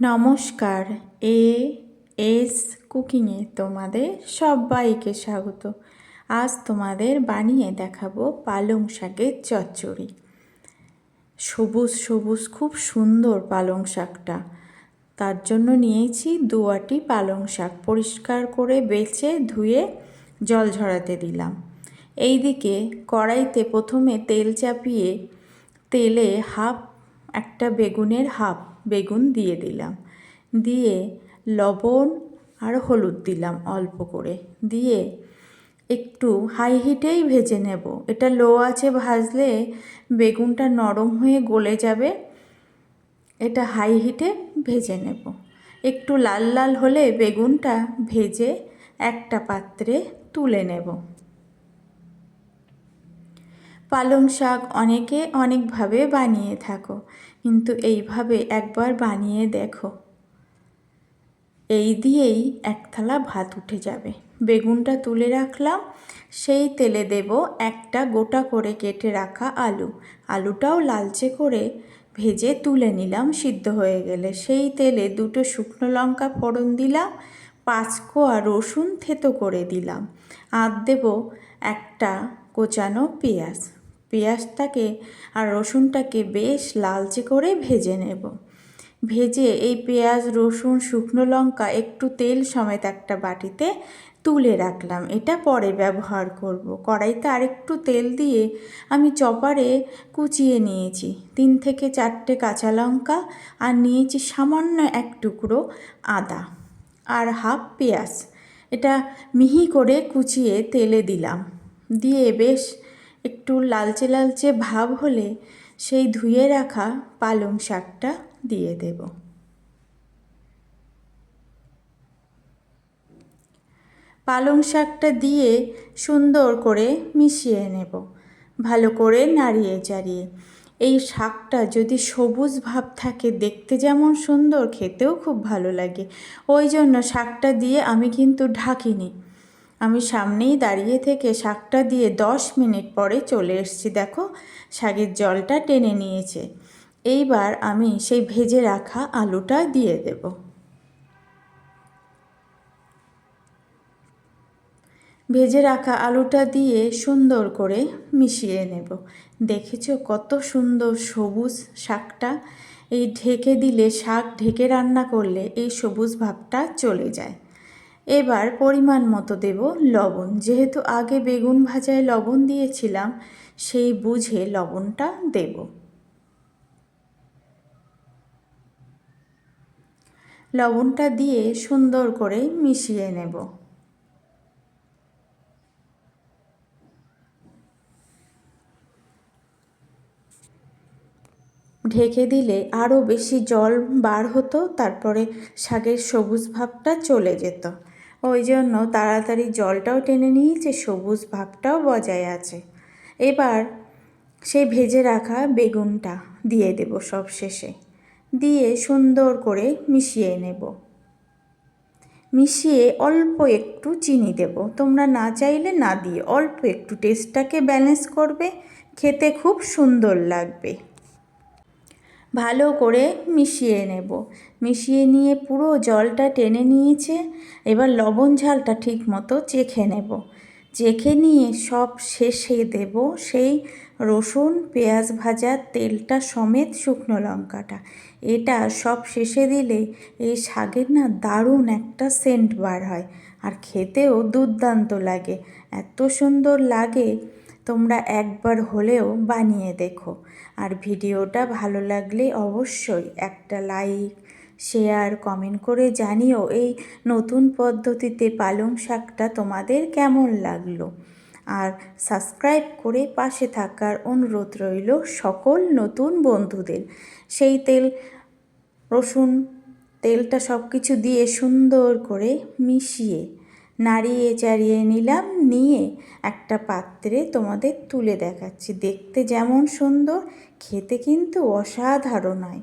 নমস্কার, A S কুকিংয়ে তোমাদের সবাইকে স্বাগত। আজ তোমাদের বানিয়ে দেখাবো পালং শাকের চচ্চড়ি। সবুজ সবুজ, খুব সুন্দর পালং শাকটা। তার জন্য নিয়েছি দুয়াটি পালং শাক পরিষ্কার করে বেছে ধুয়ে জল ঝরাতে দিলাম। এইদিকে কড়াইতে প্রথমে তেল চাপিয়ে তেলে হাফ, একটা বেগুনের হাফ বেগুন দিয়ে দিলাম। দিয়ে লবণ আর হলুদ দিলাম অল্প করে। দিয়ে একটু হাই হিটেই ভেজে নেব। এটা লো আছে ভাজলে বেগুনটা নরম হয়ে গলে যাবে। এটা হাই হিটে ভেজে নেব। একটু লাল লাল হলে বেগুনটা ভেজে একটা পাত্রে তুলে নেব। পালং শাক অনেকে অনেকভাবে বানিয়ে থাকো, কিন্তু এইভাবে একবার বানিয়ে দেখো। এই দিয়েই এক থালা ভাত উঠে যাবে। বেগুনটা তুলে রাখলাম, সেই তেলে দেব একটা গোটা করে কেটে রাখা আলু। আলুটাও লালচে করে ভেজে তুলে নিলাম, সিদ্ধ হয়ে গেলে। সেই তেলে দুটো শুকনো লঙ্কা ফোড়ন দিলাম পাঁচ কোয়া রসুন থেতো করে দিলাম। আর দেব একটা কোচানো পেঁয়াজ। পেঁয়াজটাকে আর রসুনটাকে বেশ লালচে করে ভেজে নেব। ভেজে এই পেঁয়াজ, রসুন, শুকনো লঙ্কা, একটু তেল সমেত একটা বাটিতে তুলে রাখলাম। এটা পরে ব্যবহার করব। কড়াইতে আরেকটু তেল দিয়ে আমি চপারে কুচিয়ে নিয়েছি। তিন থেকে চারটে কাঁচা লঙ্কা আর নিয়েছি সামান্য এক টুকরো আদা আর হাফ পেঁয়াজ। এটা মিহি করে কুচিয়ে তেলে দিলাম। দিয়ে বেশ একটু লালচে লালচে ভাব হলে সেই ধুয়ে রাখা পালং শাকটা দিয়ে দেব। পালং শাকটা দিয়ে সুন্দর করে মিশিয়ে নেব, ভালো করে নাড়িয়ে চাড়িয়ে। এই শাকটা যদি সবুজ ভাব থাকে, দেখতে যেমন সুন্দর, খেতেও খুব ভালো লাগে। ওই জন্য শাকটা দিয়ে আমি কিন্তু ঢাকিনি। আমি সামনেই দাঁড়িয়ে থেকে শাকটা দিয়ে দশ মিনিট পরে চলে এসেছি, দেখো। শাকের জলটা টেনে নিয়েছে। এইবার আমি সেই ভেজে রাখা আলুটা দিয়ে দেব। ভেজে রাখা আলুটা দিয়ে সুন্দর করে মিশিয়ে নেব। দেখেছ কত সুন্দর সবুজ শাকটা? এই ঢেকে দিলে শাক ঢেকে রান্না করলে এই সবুজ ভাবটা চলে যায়। এবার পরিমাণ মতো দেব লবণ। যেহেতু আগে বেগুন ভাজায় লবণ দিয়েছিলাম, সেই বুঝে লবণটা দেব। লবণটা দিয়ে সুন্দর করে মিশিয়ে নেব। ঢেকে দিলে আরও বেশি জল বার হতো, তারপরে শাকের সবুজ ভাবটা চলে যেত। ওই জন্য তাড়াতাড়ি জলটাও টেনে নিয়েছে, সবুজ ভাবটাও বজায় আছে। এবার সেই ভেজে রাখা বেগুনটা দিয়ে দেব সব শেষে দিয়ে সুন্দর করে মিশিয়ে নেব। মিশিয়ে অল্প একটু চিনি দেব। তোমরা না চাইলে না দিয়ে অল্প একটু টেস্টটাকে ব্যালেন্স করবে। খেতে খুব সুন্দর লাগবে। ভালো করে মিশিয়ে নেব। মিশিয়ে নিয়ে পুরো জলটা টেনে নিয়েছে, এবার লবণ ঝালটা ঠিক মতো চেখে নেব। চেখে নিয়ে সব শেষে দেব সেই রসুন, পেঁয়াজ ভাজার তেলটা সমেত শুকনো লঙ্কাটা। এটা সব শেষে দিলে এই শাকের না দারুণ একটা সেন্ট বার হয়। আর খেতেও দুর্দান্ত লাগে। এত সুন্দর লাগে তোমরা একবার হলেও বানিয়ে দেখো। আর ভিডিওটা ভালো লাগলে অবশ্যই একটা লাইক, শেয়ার, কমেন্ট করে জানিও এই নতুন পদ্ধতিতে পালং শাকটা তোমাদের কেমন লাগল। আর সাবস্ক্রাইব করে পাশে থাকার অনুরোধ রইল সকল নতুন বন্ধুদের। সেই তেল, রসুন, তেলটা সব কিছু দিয়ে সুন্দর করে মিশিয়ে নাড়িয়ে চাড়িয়ে নিলাম। নিয়ে একটা পাত্রে তোমাদের তুলে দেখাচ্ছি। দেখতে যেমন সুন্দর খেতে কিন্তু অসাধারণ হয়।